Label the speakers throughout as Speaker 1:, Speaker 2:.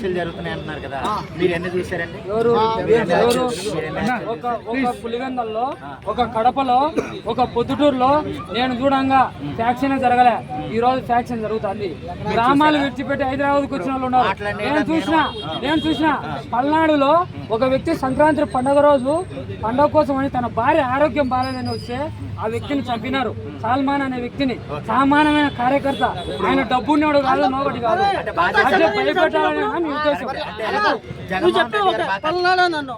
Speaker 1: హత్యలు జరుగుతున్నాయి అంటున్నారు కదా. మీరు ఎన్ని చూసారండి
Speaker 2: ఒక పులిగందల్లో ఒక కడపలో ఒక పొద్దుటూరులో నేను చూడంగా ఫ్యాక్షన్ జరగలే. ఈ రోజు ఫ్యాక్షన్ జరుగుతుంది. గ్రామాలు విడిచిపెట్టి హైదరాబాద్కి వచ్చిన వాళ్ళు ఉన్నారు. నేను- చూసిన నేను చూసిన పల్నాడులో ఒక వ్యక్తి సంక్రాంతి పండగ రోజు పండగ కోసం అని తన భార్య ఆరోగ్యం బాగాలేదని వస్తే ఆ వ్యక్తిని చంపినారు. సల్మాన్ అనే వ్యక్తిని సామాన్యమైన కార్యకర్త. ఆయన డబ్బున్నాడు కాదు నోకటి కాదు. అదే భయపెట్టాలని మీ ఉద్దేశం.
Speaker 3: పల్నాడు నన్ను?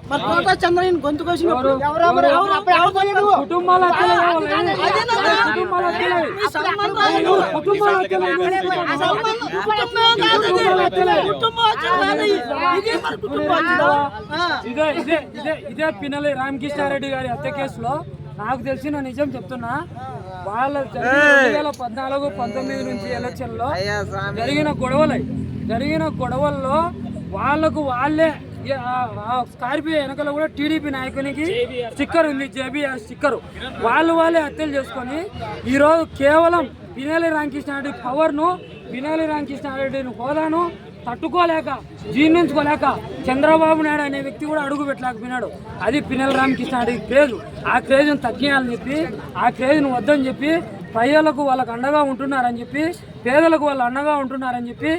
Speaker 3: మరి గొంతు?
Speaker 2: కుటుంబాల
Speaker 3: కాదు ఇది. ఇది. ఇది.
Speaker 2: ఇదే ఇదే ఇదే ఇదే పినలి రామకృష్ణారెడ్డి గారి హత్య కేసులో నాకు తెలిసిన నిజం చెప్తున్నా వాళ్ళ రెండు వేల పద్నాలుగు పంతొమ్మిది నుంచి ఎలక్షన్లో జరిగిన గొడవలు. జరిగిన గొడవల్లో వాళ్ళకు వాళ్ళే స్కార్పియో వెనకాల కూడా టీడీపీ నాయకునికి స్టిక్కర్ ఉంది జేబీఆర్ స్టిక్కర్. వాళ్ళు వాళ్ళే హత్యలు చేసుకొని ఈరోజు కేవలం పినేలి రామకృష్ణారెడ్డి పవర్ను పినేలి రామకృష్ణారెడ్డిని హోదాను తట్టుకోలేక జీర్ణించుకోలేక చంద్రబాబు నాయుడు అనే వ్యక్తి కూడా అడుగు పెట్టలేకపోయినాడు. అది పినెల రామకృష్ణారెడ్డి క్రేజ్. ఆ క్రేజ్ను తగ్గియాలని చెప్పి ఆ క్రేజ్ను వద్దని చెప్పి ప్రజలకు వాళ్ళకు అండగా ఉంటున్నారని చెప్పి పేదలకు వాళ్ళు అండగా ఉంటున్నారని చెప్పి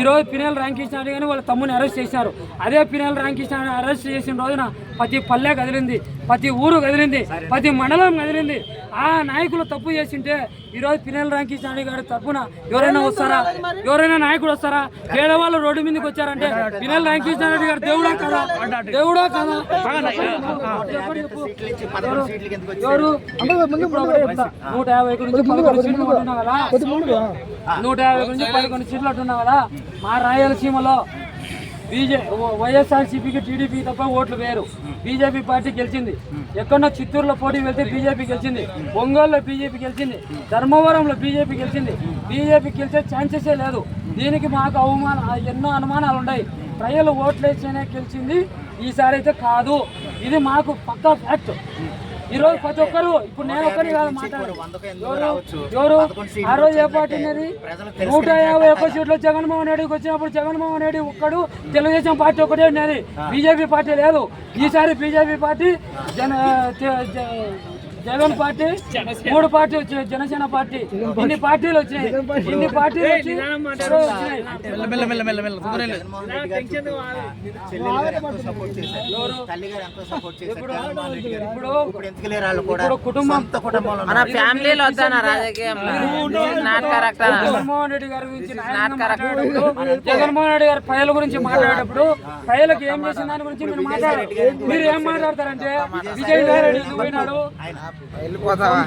Speaker 2: ఈరోజు పినెల రామకృష్ణ కానీ వాళ్ళ తమ్ముని అరెస్ట్ చేశారు. అదే పినెల రామకృష్ణ అరెస్ట్ చేసిన రోజున ప్రతి పల్లె కదిలింది ప్రతి ఊరు కదిలింది ప్రతి మండలం కదిలింది. ఆ నాయకులు తప్పు చేసింటే ఈరోజు పినెల రామకృష్ణారెడ్డి గారి తరఫున ఎవరైనా వస్తారా? ఎవరైనా నాయకుడు వస్తారా? పేదవాళ్ళు రోడ్డు మీదకి వచ్చారంటే పినెల రామకృష్ణారెడ్డి గారు దేవుడా కదా? దేవుడా కదా? ఎవరు. నూట యాభై నుంచి పదకొండు సీట్లు ఉంటున్నాం కదా? నూట యాభై నుంచి పదకొండు సీట్లు అంటున్నాం కదా? మా రాయలసీమలో బీజే వైఎస్ఆర్సీపీకి టీడీపీ తప్ప ఓట్లు వేరు. బీజేపీ పార్టీ గెలిచింది. ఎక్కడో చిత్తూరులో పోటీ వెళ్తే బీజేపీ గెలిచింది. ఒంగోలులో బీజేపీ గెలిచింది. ధర్మవరంలో బీజేపీ గెలిచింది. బీజేపీ గెలిచే ఛాన్సెసే లేదు. దీనికి మాకు అవమాన ఎన్నో అనుమానాలు ఉన్నాయి. ప్రజలు ఓట్లు వేస్తేనే గెలిచింది. ఈసారి అయితే కాదు. ఇది మాకు పక్కా ఫ్యాక్ట్. ఈరోజు ప్రతి ఒక్కరు ఇప్పుడు నేను ఒక్కరిని కాదు మాట్లాడు
Speaker 1: వందకు ఎందుకు
Speaker 2: ఎవరు?
Speaker 1: రావచ్చు
Speaker 2: ఎవరు?
Speaker 1: పదకొండు సీట్లు
Speaker 2: ఆ రోజు ఏ పార్టీ
Speaker 1: ప్రజలు
Speaker 2: నూట యాభై ఒక్క సీట్లు జగన్మోహన్ రెడ్డికి వచ్చినప్పుడు జగన్మోహన్ రెడ్డి ఒక్కడు తెలుగుదేశం పార్టీ ఒకటే ఉన్నది. బీజేపీ పార్టీ లేదు. ఈసారి బీజేపీ పార్టీ జన జగన్ పార్టీ మూడు పార్టీ వచ్చినాయి జనసేన పార్టీ ఇన్ని పార్టీలు వచ్చినాయి ఇన్ని పార్టీలు
Speaker 1: గారు. గారు గారు గారు
Speaker 2: ఇప్పుడు కుటుంబం
Speaker 4: మన ఫ్యామిలీలో వద్దాన
Speaker 2: జగన్మోహన్ రెడ్డి గారి గురించి జగన్మోహన్ రెడ్డి గారి ప్రజల గురించి మాట్లాడేటప్పుడు ప్రజలకు ఏం చేసిన దాని గురించి మీరు మాట్లాడారు మీరు ఏం మాట్లాడతారంటే విజయ్ రెడ్డి ఎందుకు పోయినాడు?
Speaker 4: వెళ్ళిపోతావా?